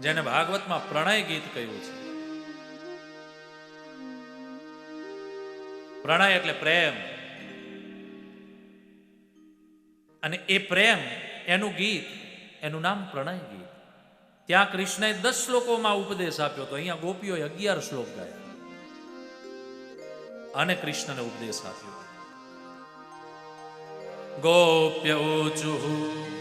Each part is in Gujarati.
જેને ભાગવતમાં પ્રણય ગીત કહ્યું છે. પ્રણય એટલે પ્રેમ. અને એ પ્રેમ, એનું ગીત, એનું નામ પ્રણય ગીત. ત્યાં કૃષ્ણએ દસ શ્લોકોમાં ઉપદેશ આપ્યો તો અહીંયા ગોપીઓએ અગિયાર શ્લોક ગાયા. અને કૃષ્ણને ઉપદેશ આપ્યો. ગોપ્ય ઊચુઃ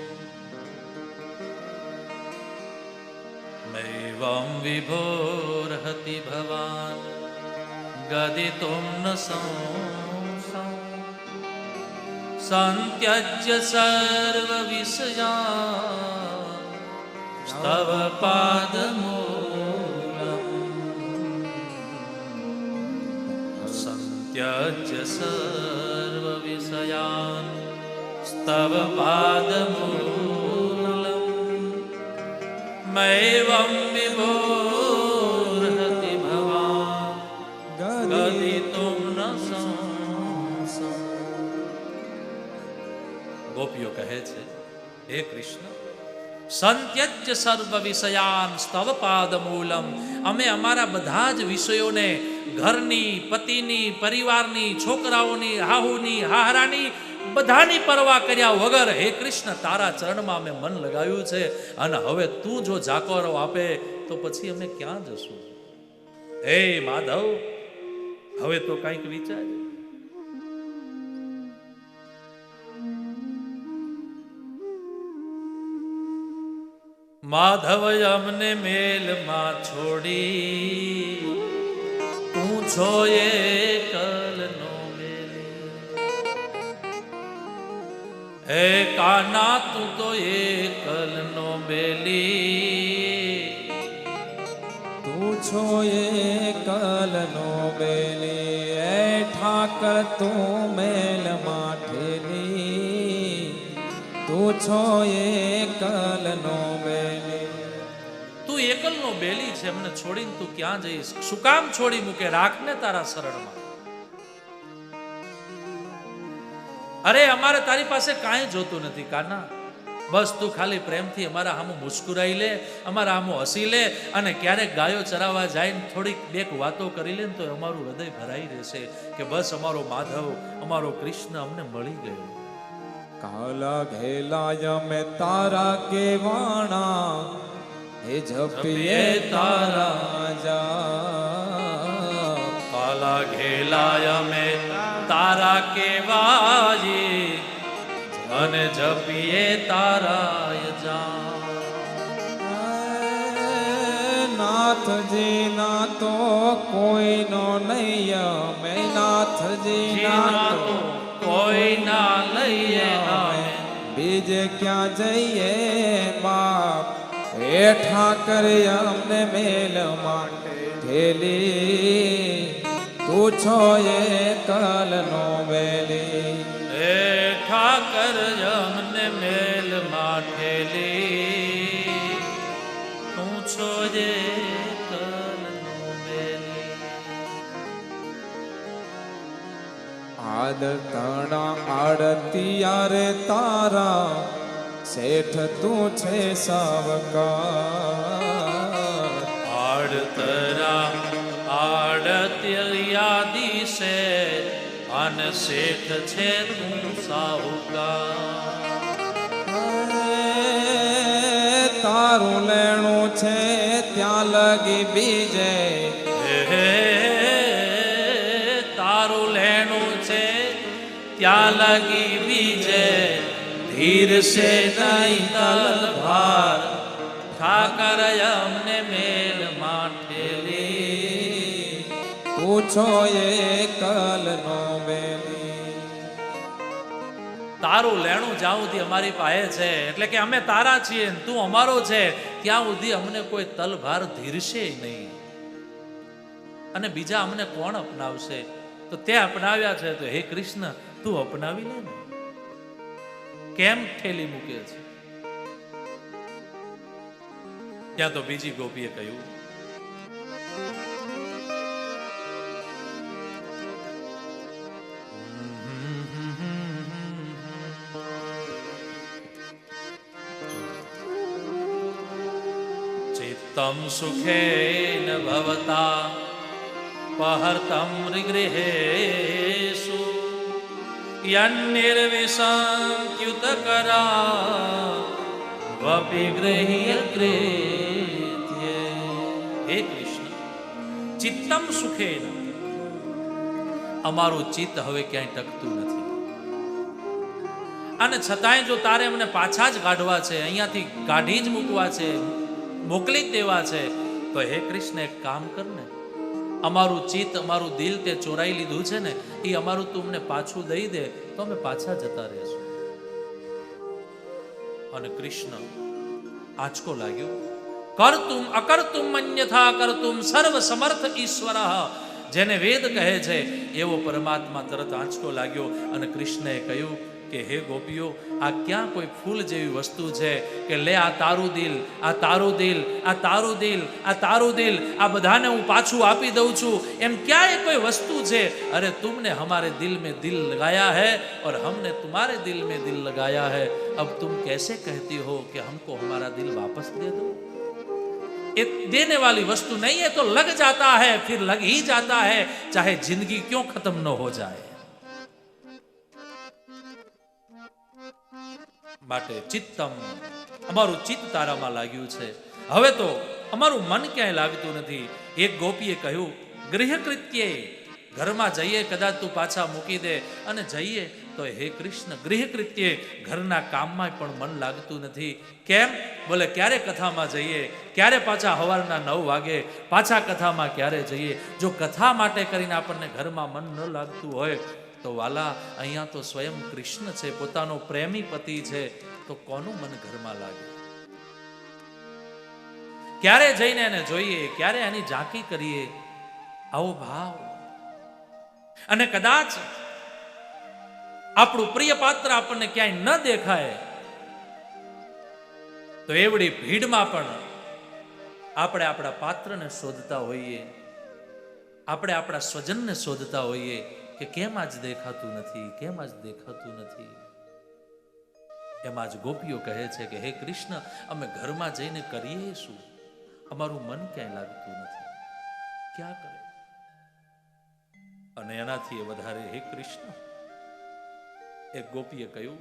ગદિતુમ ન સંસં સંત્યજ્ય સર્વ વિષયા તવ પાદમૂલમ સંત્યજ્ય સર્વ વિષયાન સ્તવ પાદમૂલમ ગદિતુમ ન ગોપીઓ કહે છે હે કૃષ્ણ સંત્યજ્ય સર્વ વિષયાન સ્તવ પાદમૂલમ અમે અમારા બધા જ વિષયોને ઘરની, પતિની, પરિવારની, છોકરાઓની હાહુની હાહરાની બધાની પરવા કર્યા વગર હે કૃષ્ણ, તારા ચરણમાં અમે મન લગાવ્યું છે અને હવે તું જો જાકોરો આપે તો પછી અમે ક્યાં જશું? હે માધવ, હવે તો કંઈક વિચાર. માધવ અમને મેલમાં છોડી, તું છો એ કલનો હે કાના તું તો એકલનો કલનો બેલી. તું છો એ કલનો બેલી એ ઠાકર તું મેલ માઠેલી. તું છો એ કલનો બેલી. તું એકલનો બેલી છે મને છોડીને તું ક્યાં જઈશ? શું કામ છોડી મૂકે? રાખને તારા શરણમાં. અરે અમારે તારી પાસે કાંઈ જોતું નથી કાના. બસ તું ખાલી પ્રેમથી અમારા આમો મુસ્કુરાઈ લે અમારા આમો હસી લે અને ક્યારેક ગાયો ચરાવવા જાય ને થોડીક બેક વાતો કરી લે ને તો અમારું હૃદય ભરાઈ રહેશે કે બસ અમારો માધવ અમારો કૃષ્ણ અમને મળી ગયો. કાલા ઘેલાય મેં તારા કેવાણા હે જપીએ તારા જા કાલા ઘેલાય મે તારા કેવાય અને જપીએ તારાય જા નાથજી ના તો કોઈનો નહીં મે નાથજી ના તો કોઈ ના લઈએ બીજે ક્યાં જઈએ બાપ? હે ઠાકર અમને મેલ માટે. ઠેલી તું છો એ કલનો વેલી. ઠાકર અમને મેલ માઠેલી તું છો જે આદ તણા આડતિયા રે તારા શેઠ તું છે સાવકાર આડતરા આડતિયા યાદી છે અને શેઠ છે તું સાહુકાર તારું લેણું છે ત્યાં લગી બીજે હે તારું લેણું છે ત્યાં લગી બીજે ધીર છે નહીં તલ ભાર ઠાકર અમને મેલ માઠેલી પૂછો એ કલનો બેલી તારું લેણું જ્યાં સુધી અમારી પાસે છે, એટલે કે અમે તારા છીએ તું અમારો છે, ત્યાં સુધી અમને કોઈ તલભાર ધીરશે નહીં. અને બીજા અમને કોણ અપનાવશે? તો તે અપનાવ્યા છે તો હે કૃષ્ણ, તું અપનાવી લે ને. કેમ ઠેલી મૂકે છે? ત્યાં તો બીજી ગોપીએ કહ્યું ચિત્ત सुखेन भवता ભવતા પહર્તમ ગૃહેશુ वपि કૃત્ય હે કૃષ્ણ ચિત્તમ સુખેન અમારું ચિત્ત હવે ક્યાંય ટકતું નથી. અને છતાંય જો તારે અમને પાછા જ કાઢવા છે, અહીંયાથી કાઢી જ મૂકવા છે મોકલી દેવા છે. તો હે કૃષ્ણ, એક કામ કર ને અમારું ચિત્ત, અમારું દિલ તે ચોરાઈ લીધું છે ને, એ અમારું તું અમને પાછું દઈ દે, તો અમે પાછા જતા રહેશું. અને કૃષ્ણ આંચકો લાગ્યો. કરતુમ અકર્તુમ અન્યથા કરતુમ સર્વ સમર્થ ઈશ્વર. જેને વેદ કહે છે, એવો પરમાત્મા તરત આંચકો લાગ્યો અને કૃષ્ણએ કહ્યું કે હે ગોપીઓ આ ક્યાં કોઈ ફૂલ જેવી વસ્તુ છે કે લે આ તારું દિલ આ તારું દિલ આ તારું દિલ આ તારું દિલ આ બધાને હું પાછું આપી દઉં છું એમ ક્યાંય કોઈ વસ્તુ છે અરે तुमने हमारे दिल में दिल लगाया है और हमने तुम्हारे दिल में दिल लगाया है अब तुम कैसे कहती हो कि हमको हमारा दिल वापस दे दो ये देने वाली वस्तु नहीं है तो लग जाता है फिर लग ही जाता है चाहे जिंदगी क्यों खत्म न हो जाए માટે ચિત્તમ. અમારું ચિત્ત તારામાં લાગ્યું છે. હવે તો અમારું મન ક્યાંય લાગતું નથી. એક ગોપીએ કહ્યું ગૃહ કૃત્યે ઘરમાં જઈએ કદાચ તું પાછા મૂકી દે. અને જઈએ તો હે કૃષ્ણ ગૃહ કૃત્યે ઘરના કામમાં પણ મન લાગતું નથી. કેમ? બોલે, ક્યારે કથામાં જઈએ? ક્યારે પાછા સવારના નવ વાગે? પાછા કથામાં ક્યારે જઈએ? જો કથા માટે કરીને આપણને ઘરમાં મન ન લાગતું હોય તો વાલા, અહીંયા તો સ્વયં કૃષ્ણ છે, પોતાનો પ્રેમી પતિ છે, તો કોનું મન ઘરમાં લાગે? ક્યારે જઈને એને જોઈએ, ક્યારે એની ઝાંકી કરીએ? આવો ભાવ. અને કદાચ આપણું પ્રિય પાત્ર આપણને ક્યાંય ન દેખાય, તો એવડી ભીડમાં પણ આપણે આપણા પાત્રને શોધતા હોઈએ, આપણે આપણા સ્વજનને શોધતા હોઈએ કે કેમ આજ દેખાતું નથી? કેમ આજ દેખાતું નથી? એમાં જ ગોપીઓ કહે છે કે, હે કૃષ્ણ, અમે ઘરમાં જઈને કરીએ શું? અમારું મન ક્યાંય લાગતું નથી. ક્યાં કરે? અને એનાથી વધારે, હે કૃષ્ણ. એક ગોપીએ કહ્યું,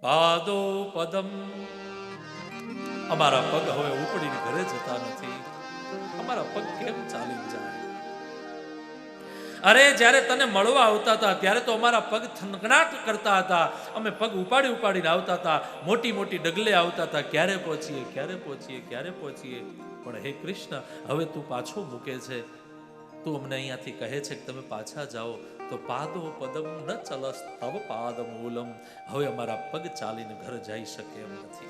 પાદો પદમ. અમારા પગ હવે ઉપડીને ઘરે જતા નથી. અમારા પગ કેમ ચાલી જાય? અરે, જ્યારે તને મળવા આવતા હતા, ત્યારે તો અમારા પગ થનકણાટ કરતા હતા. અમે પગ ઉપાડી ઉપાડીને આવતા હતા. મોટી મોટી ડગલે આવતા હતા. ક્યારે પહોંચીએ ક્યારે પહોંચીએ ક્યારે પહોંચીએ? પણ હે કૃષ્ણ, હવે તું પાછો મૂકે છે. તું અમને અહીંયાથી કહે છે કે તમે પાછા જાઓ. તો પાદો પદમ ન ચલસ, તવ પાદ મૂલમ. હવે અમારા પગ ચાલીને ઘર જઈ શકે એમ નથી.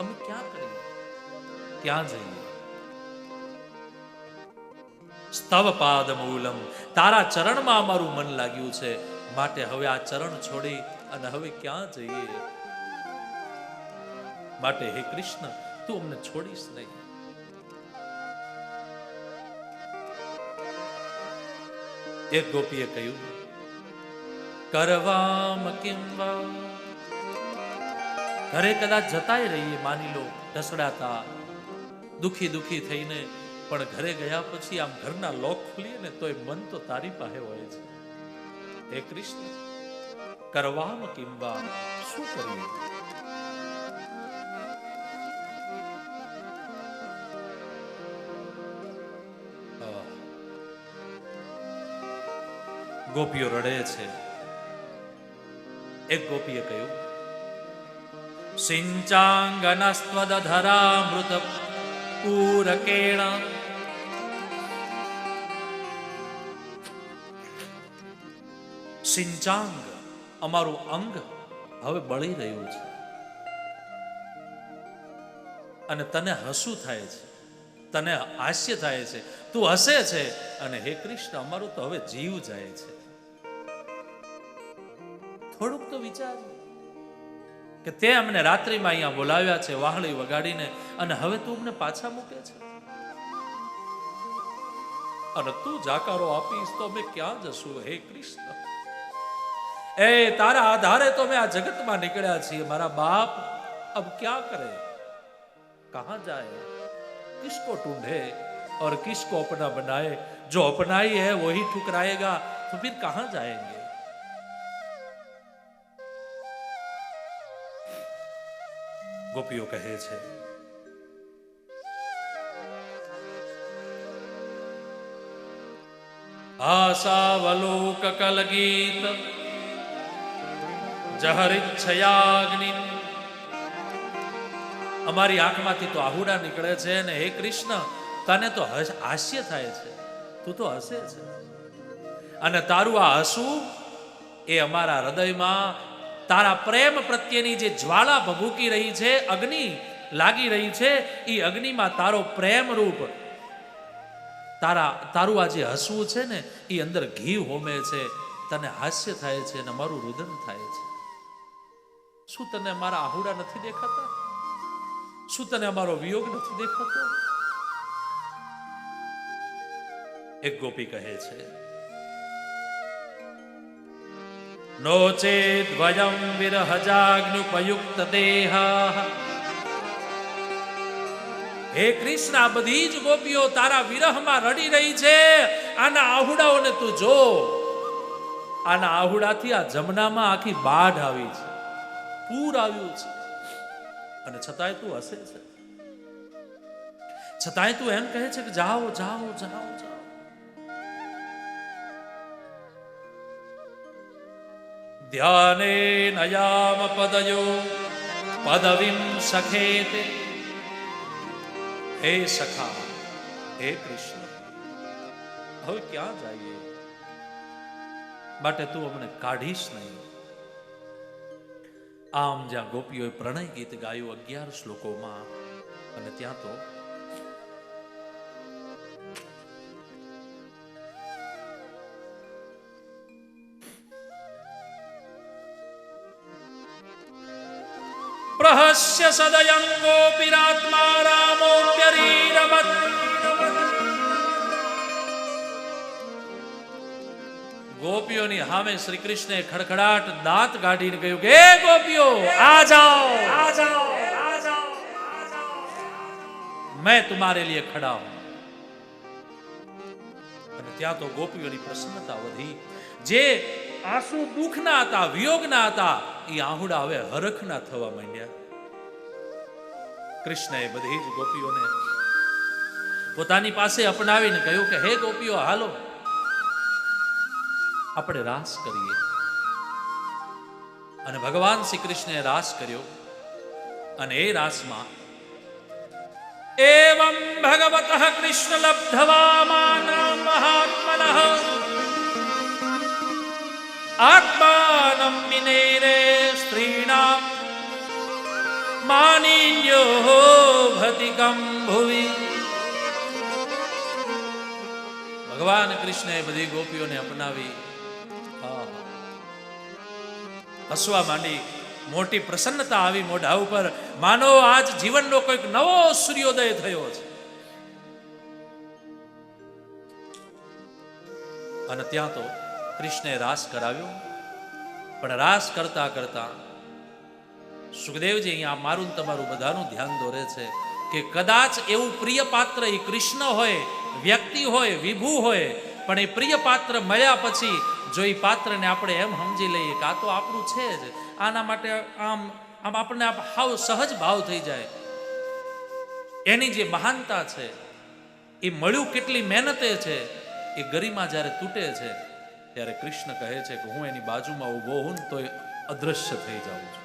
અમે ક્યાં કરીએ? ક્યાં જઈએ? સ્તવ પાદ મૂલમ તારા ચરણમાં અમારું મન લાગ્યું છે. માટે હવે આ ચરણ છોડી અને હવે ક્યાં જઈએ? માટે હે કૃષ્ણ, તું અમને છોડીશ નહીં. એક ગોપીએ કહ્યું, કરવામ કિમ ઘરે કદાચ જતાય રહીએ, માની લો, ઢસડાતા, દુખી દુખી થઈને પણ ઘરે ગયા પછી આમ ઘરના લોક ખુલીએ ને તોય મન તો તારી પાસે હોય છે. હે કૃષ્ણ, કરવામ કિંવા શું કરીએ. ગોપીઓ રડે છે. એક ગોપીએ કહ્યું સિંચાંગનસ્ત્વદધરામૃત પૂરકેણ સિંચાંગ અમારું અંગ હવે બળી રહ્યું છે. અને તને હસું થાય છે. તને હાસ્ય થાય છે. તું હસે છે. અને હે કૃષ્ણ, અમારું તો હવે જીવ જાય છે. થોડુંક તો વિચાર કે તે અમને રાત્રિમાં અહીંયા બોલાવ્યા છે, વાહળી વગાડીને, અને હવે તું અમને પાછા મૂકે છે. અને તું જાકારો આપીશ તો અમે ક્યાં જશું? હે કૃષ્ણ એ તારા આધારે તો અમે આ જગતમાં નીકળ્યા છીએ મારા બાપ અબ ક્યાં કરે कहां जाए किसको ढूंढे और किसको अपना बनाए जो अपनाई है वही ठुकराएगा तो फिर कहां जाएंगे ગોપીઓ કહે છે આશાવલોક કલગીત જહરિચ્છયાગ્નિ. અમારી આંખમાંથી તો આહુડા નીકળે છે ને હે કૃષ્ણ, તને તો હાસ્ય થાય છે. તું તો હસે છે. અને તારું આ હસવું એ અમારા હૃદયમાં તારા પ્રેમ પ્રત્યેની જે જ્વાળા ભભૂકી રહી છે, અગ્નિ લાગી રહી છે એ અગ્નિમાં તારો પ્રેમ રૂપ, તારા, તારું આ જે હસવું છે ને એ અંદર ઘી હોમે છે. તને હાસ્ય થાય છે અને મારું રુદન થાય છે. શું તને મારા આહુડા નથી દેખાતા? શું તને અમારો વિયોગ નથી દેખાતો? એક ગોપી કહે છે, નો ચેદ વયમ વિરહજાગ્નુપયુક્ત દેહા હે કૃષ્ણ બધી જ ગોપીઓ તારા વિરહમાં રડી રહી છે. આના આહુડાઓને તું જો. આના આહુડાથી આ જમનામાં આખી બાઢ આવી છે. પૂર આવ્યું છે. અને છતાંય તું હસે છે. છતાંય તું એમ કહે છે કે જાઓ જાઓ જાઓ જાઓ. ધ્યાને નયામ પદયો, પદવીમ સખેતે. હે સખા, હે કૃષ્ણ, હવે ક્યાં જઈએ? માટે તું અમને કાઢીશ નહીં. આમ જ્યાં ગોપીઓએ પ્રણય ગીત ગાયું અગિયાર શ્લોકોમાં અને ત્યાં તો પ્રહસ્ય સદયંગોપિરાત્મા રામોપ્યરીરમત ગોપીઓની સામે શ્રી કૃષ્ણે ખડખડાટ દાંત કાઢીને કહ્યું કે ગોપીઓ આ જાઓ. આ જાઓ મેં તુમારે લીએ ખડા હું અને ત્યાં તો ગોપીઓની પ્રસન્નતા વધી. જે આંસુ દુઃખના હતા વિયોગના હતા એ આહુડા હવે હરખના થવા માંડ્યા. કૃષ્ણએ બધી જ ગોપીઓને પોતાની પાસે અપનાવીને કહ્યું કે હે ગોપીઓ હાલો. આપણે રાસ કરીએ. અને ભગવાન શ્રી કૃષ્ણે રાસ કર્યો. અને એ રાસમાં એવં ભગવત કૃષ્ણ લબ્ધવામાન મહાત્મન. આત્માનમ વિનેરે સ્ત્રીણામ માનિન્યો ભતિકમ ભુવિ ભગવાન કૃષ્ણએ બધી ગોપીઓને અપનાવી હસવા માંડી, મોટી પ્રસન્નતા આવી મોઢા ઉપર, માનો, આજ જીવનનો કોઈક નવો સૂર્યોદય થયો છે. અને ત્યાં તો કૃષ્ણે રાસ કરાવ્યો. પણ રાસ કરતા કરતા સુખદેવજી અહીંયા મારું તમારું બધાનું ધ્યાન દોરે છે કે કદાચ એવું પ્રિય પાત્ર એ કૃષ્ણ હોય, વ્યક્તિ હોય, વિભુ હોય, પણ એ પ્રિય પાત્ર મળ્યા પછી જો એ પાત્રને આપણે એમ સમજી લઈએ કે આ તો આપણું છે જ, આના માટે આમ આમ આપણને હાવ સહજ ભાવ થઈ જાય. એની જે મહાનતા છે, એ મળ્યું કેટલી મહેનતે છે, એ ગરિમા જ્યારે તૂટે છે, ત્યારે કૃષ્ણ કહે છે કે હું એની બાજુમાં ઊભો હું તો એ અદ્રશ્ય થઈ જાઉં છું.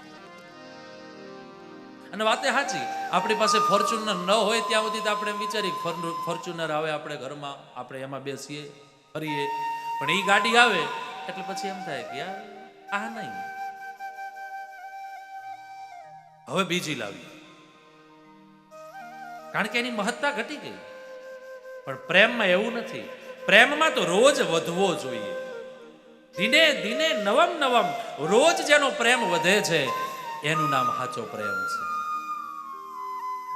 અને વાતે સાચી, આપણી પાસે ફોર્ચ્યુનર ન હોય ત્યાં સુધી આપણે કે ફોર્ચ્યુનર આવે આપણે ઘરમાં, આપણે એમાં બેસીએ, ફરીએ. પણ એ ગાડી આવે, એટલે પછી એમ થાય કે આ નહીં. હવે બીજી લાવી. કારણ કે એની મહત્તા ઘટી ગઈ. પણ પ્રેમમાં એવું નથી. પ્રેમમાં તો રોજ વધવો જોઈએ. ધીને ધીને નવમ નવમ રોજ જેનો પ્રેમ વધે છે, એનું નામ સાચો પ્રેમ છે.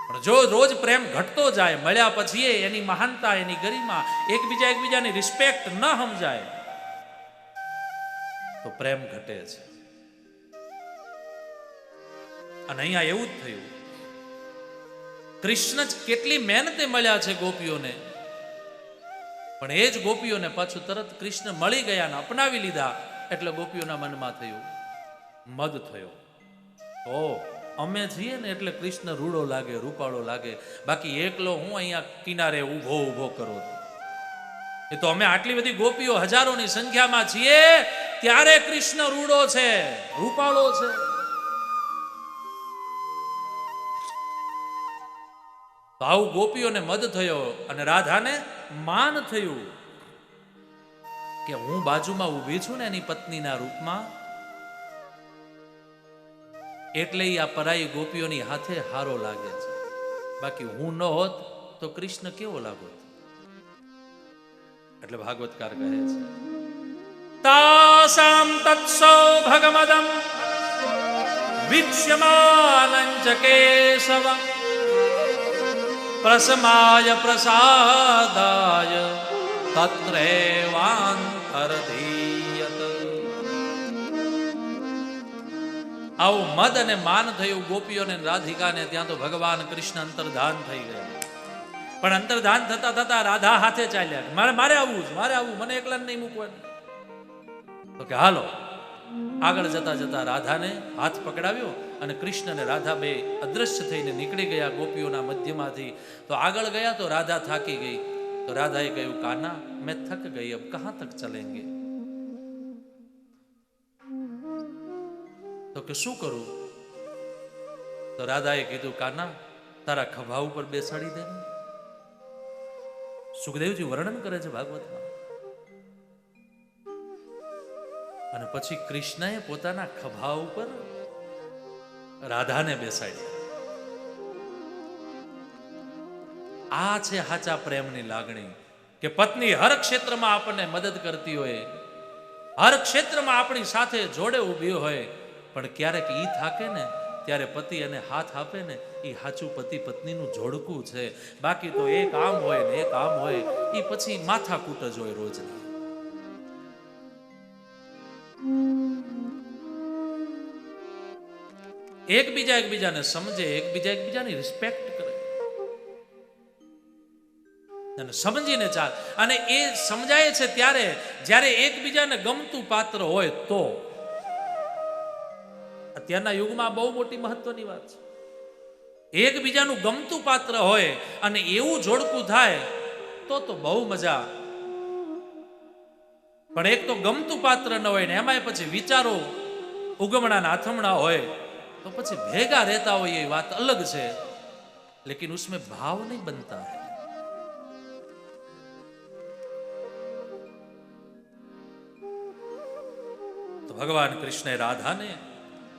પણ જો રોજ પ્રેમ ઘટતો જાય, મળ્યા પછી એની મહાનતા, એની ગરિમા, એકબીજા એકબીજાની રિસ્પેક્ટ ન સમજાય, તો પ્રેમ ઘટે છે. અને અહીંયા એવું જ થયું. કૃષ્ણ જ કેટલી મહેનતે મળ્યા છે ગોપીઓને. પણ એ જ ગોપીઓને પાછું તરત કૃષ્ણ મળી ગયા ને અપનાવી લીધા. એટલે ગોપીઓના મનમાં થયું, મદ થયો. ઓ અમે છીએ ને એટલે કૃષ્ણ રૂડો લાગે, રૂપાળો લાગે. બાકી એકલો હું અહીંયા કિનારે ઊભો ઊભો કરો એ તો અમે આટલી બધી ગોપીઓ હજારોની સંખ્યામાં છીએ, ત્યારે કૃષ્ણ રૂડો છે, રૂપાળો છે. આવું ગોપીઓને મદ થયો અને રાધાને માન થયું કે હું બાજુમાં ઊભી છું ને એની પત્નીના રૂપમાં એટલે આ પરાઈ ગોપીઓની હાથે હારો લાગે છે. બાકી હું ન હોત તો કૃષ્ણ કેવો લાગો એટલે ભાગવતકાર કહે છે, તાસામ તત્સો ભગમદમ વીક્ષ્યમાનંચ કેશવ પ્રસમાય પ્રસાદાય તત્રેવાંતરધીયત આવું મદ અને માન થયું ગોપીઓને રાધિકાને, ત્યાં તો ભગવાન કૃષ્ણ અંતર્ધાન થઈ ગયા. પણ અંતર્ધાન થતા થતા રાધા હાથે ચાલ્યા. મારે મારે આવવું મારે આવવું, મને એકલાને નહીં મૂકવાનું. તો કે હાલો, આગળ જતા જતા રાધાને હાથ પકડાવ્યો અને કૃષ્ણ અને રાધા બે અદ્રશ્ય થઈને નીકળી ગયા ગોપીઓના મધ્યમાંથી. તો આગળ ગયા તો રાધા થાકી ગઈ. તો રાધાએ કહ્યું, કાના, મેં થક ગઈ, અબ કહા તક ચલેંગે? કે શું કરું? તો રાધાએ કીધું, કાના, તારા ખભા ઉપર બેસાડી દે સુખદેવજી વર્ણન કરે છે ભાગવતમાં. અને પછી કૃષ્ણએ પોતાના ખભા ઉપર રાધાને બેસાડી આ છે સાચા પ્રેમની લાગણી કે પત્ની હર ક્ષેત્રમાં આપણને મદદ કરતી હોય, હર ક્ષેત્રમાં આપણી સાથે જોડે ઊભી હોય પણ ક્યારેક ઈ થાકે ને, ત્યારે પતિ એને હાથ આપે ને એ સાચું પતિ પત્નીનું જોડકું છે. બાકી તો એક આમ હોય ને એક આમ હોય એ પછી માથા કૂટ જ હોય રોજની. એકબીજા એકબીજાને સમજે, એકબીજા એકબીજાની રિસ્પેક્ટ કરે. અને સમજીને ચાલ. અને એ સમજાય છે ત્યારે, જ્યારે એકબીજાને ગમતું પાત્ર હોય તો અત્યારના યુગમાં બહુ મોટી મહત્વની વાત છે. એકબીજાનું ગમતું પાત્ર હોય અને એવું જોડકું થાય, તો તો બહુ મજા પણ એક તો ગમતું પાત્ર ન હોય ને એમાંય પછી વિચારો ઉગમણા નાથમણા હોય, તો પછી ભેગા રહેતા હોય એ વાત અલગ છે. લેકિન ઉસમે ભાવ નહીં બનતા. ભગવાન કૃષ્ણે રાધાને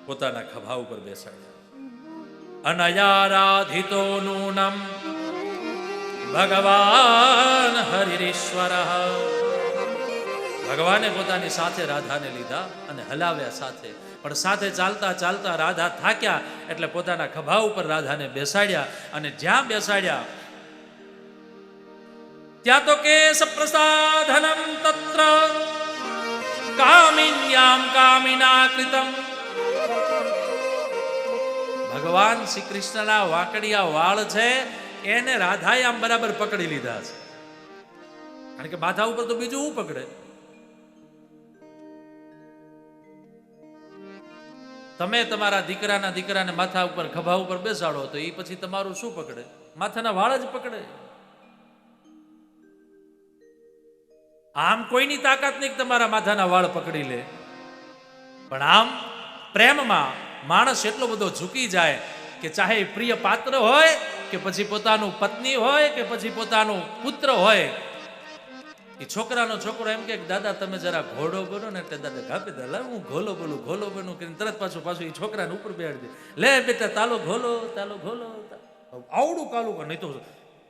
પોતાના ખભા ઉપર બેસાડ્યા. અનયારાધિતો નૂનમ ભગવાન હરિશ્વર ભગવાને પોતાની સાથે રાધાને લીધા અને હલાવ્યા સાથે. પણ સાથે ચાલતા ચાલતા રાધા થાક્યા એટલે પોતાના ખભા ઉપર રાધાને બેસાડ્યા અને જ્યાં બેસાડ્યા, ત્યાં તો કેશ પ્રસાધનમ તત્ર. કામિન્યામ કામિના કૃતમ ભગવાન શ્રી કૃષ્ણના વાકડિયા વાળ છે, એને રાધાએ આમ બરાબર પકડી લીધા છે. કારણ કે માથા ઉપર તો બીજું હું પકડે? તમે તમારા દીકરાના દીકરાને માથા ઉપર, ખભા ઉપર બેસાડો તો એ પછી તમારું શું પકડે? માથાના વાળ જ પકડે. આમ કોઈની તાકાત નહીં તમારા માથાના વાળ પકડી લે. પણ આમ પ્રેમમાં માણસ એટલો બધો ઝૂકી જાય કે ચાહે પ્રિય પાત્ર હોય, કે પછી પોતાનું પત્ની હોય, કે પછી પોતાનું પુત્ર હોય. એ છોકરાનો છોકરો એમ કે, દાદા, તમે જરા ઘોડો બનો ને એટલે દાદા કાપી દે હું ઘોલો બોલું ઘોલો બનું, કરીને તરત પાછું પાછું એ છોકરાને ઉપર બેહાડી દે. લે બેટા, તાલો ઘોલો તાલો ઘોલો. આવડું કાલું નહીં તો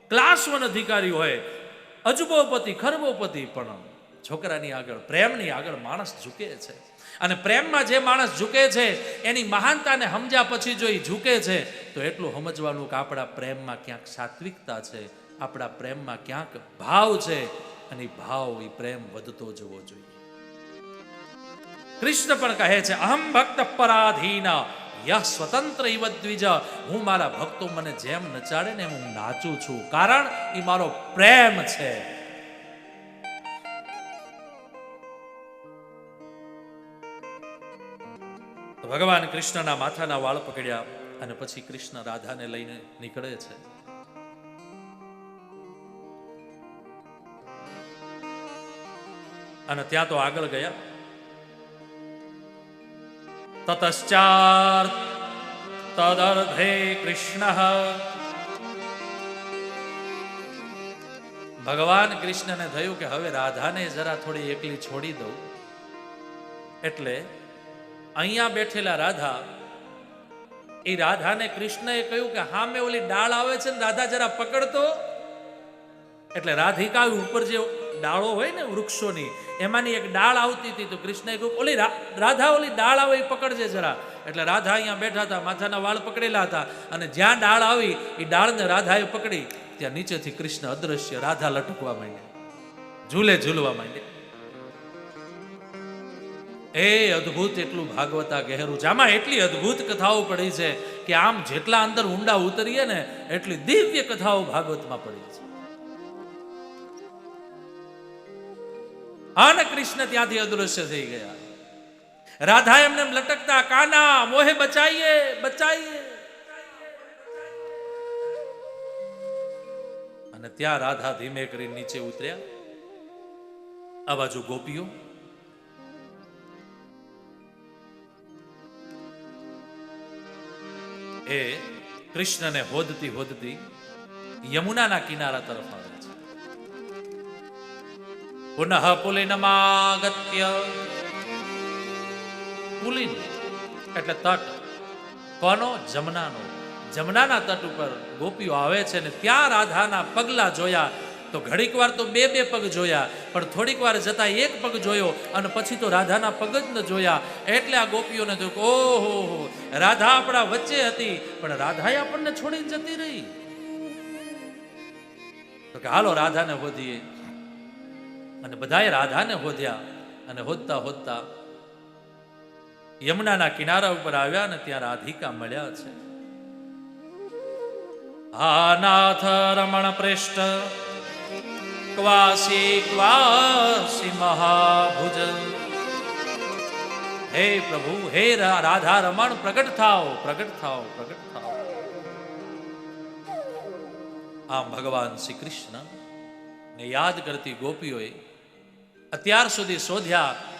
ક્લાસ વન અધિકારી હોય, અજબોપતિ, ખરબોપતિ, પણ છોકરાની આગળ, પ્રેમની આગળ માણસ ઝૂકે છે. અને પ્રેમમાં જે માણસ ઝૂકે છે, એની મહાનતાને સમજ્યા પછી જો એ ઝૂકે છે, તો એટલું સમજવાનું કે આપણા પ્રેમમાં ક્યાંક સાત્વિકતા છે, આપણા પ્રેમમાં ક્યાંક ભાવ છે, અને ભાવ એ પ્રેમ વધતો જવો જોઈએ. કૃષ્ણ પણ કહે છે, અહમ ભક્ત પરાધીન યહ સ્વતંત્ર ઇવ દ્વિજ. હું મારા ભક્તો મને જેમ નચાડે ને હું નાચું છું. કારણ એ મારો પ્રેમ છે. ભગવાન કૃષ્ણના માથાના વાળ પકડ્યા અને પછી કૃષ્ણ રાધાને લઈને નીકળે છે. અને ત્યાં તો આગળ ગયા. તતશ્ચાર તદર્ધે કૃષ્ણ. ભગવાન કૃષ્ણને થયું કે હવે રાધાને જરા થોડી એકલી છોડી દઉં. એટલે અહીંયા બેઠેલા રાધા, એ રાધાને કૃષ્ણએ કહ્યું કે હા, મેં ઓલી ડાળ આવે છે ને, રાધા જરા પકડતો. એટલે રાધિકા ઉપર જે ડાળો હોય ને વૃક્ષોની, એમાંની એક ડાળ આવતી હતી તો કૃષ્ણએ કહ્યું, ઓલી રાધા ઓલી ડાળ આવે એ પકડજે જરા. એટલે રાધા અહીંયા બેઠા હતા, માથાના વાળ પકડેલા હતા. અને જ્યાં ડાળ આવી, એ ડાળને રાધાએ પકડી. ત્યાં નીચેથી કૃષ્ણ અદ્રશ્ય રાધા લટકવા માંડ્યા. ઝૂલે ઝૂલવા માંડ્યા. એ અદ્ભુત એટલું ભાગવતા ગહેરું છે. આમાં એટલી અદ્ભુત કથાઓ પડી છે કે આમ જેટલા અંદર ઊંડા ઉતરીએ ને એટલી દિવ્ય કથાઓ ભાગવતમાં પડી છે. અને કૃષ્ણ ત્યાંથી અદૃશ્ય થઈ ગયા. રાધા એમને એમ લટકતા, કાના, મોહે બચાઈએ બચાઈએ. અને ત્યાં રાધા ધીમે કરી નીચે ઉતર્યા. આ બાજુ ગોપીઓ એ કૃષ્ણને હોદતી હોદતી યમુનાના કિનારા તરફ આવે છે. પુનઃ પુલિનમાગત્ય પુલિન એટલે તટ. કોનો? જમનાનો. જમનાના તટ ઉપર ગોપીઓ આવે છે ને ત્યાં રાધાના પગલા જોયા તો ઘડીક વાર તો બે બે પગ જોયા, પણ થોડીક વાર જતા એક પગ જોયો અને પછી તો રાધાના પગ જ ન જોયા. એટલે આ ગોપીઓને થયું ઓહો, હો, રાધા આપણા વચ્ચે હતી, પણ રાધાએ આપણને છોડીને જતી રહી. તો કે, હાલો, રાધાને હોધીએ. અને બધાએ રાધાને હોધ્યા અને હોદતા હોદતા યમુનાના કિનારા ઉપર આવ્યા અને ત્યાં રાધિકા મળ્યા છે. હા, નાથ રમણ પ્રેષ્ઠ ક્વાસી ક્વાસી મહાભુજ હે પ્રભુ હે રાધા રમણ પ્રગટ થાઓ પ્રગટ થાઓ પ્રગટ થાઓ આમ ભગવાન શ્રી કૃષ્ણ ને યાદ કરતી ગોપીઓએ અત્યાર સુધી શોધ્યા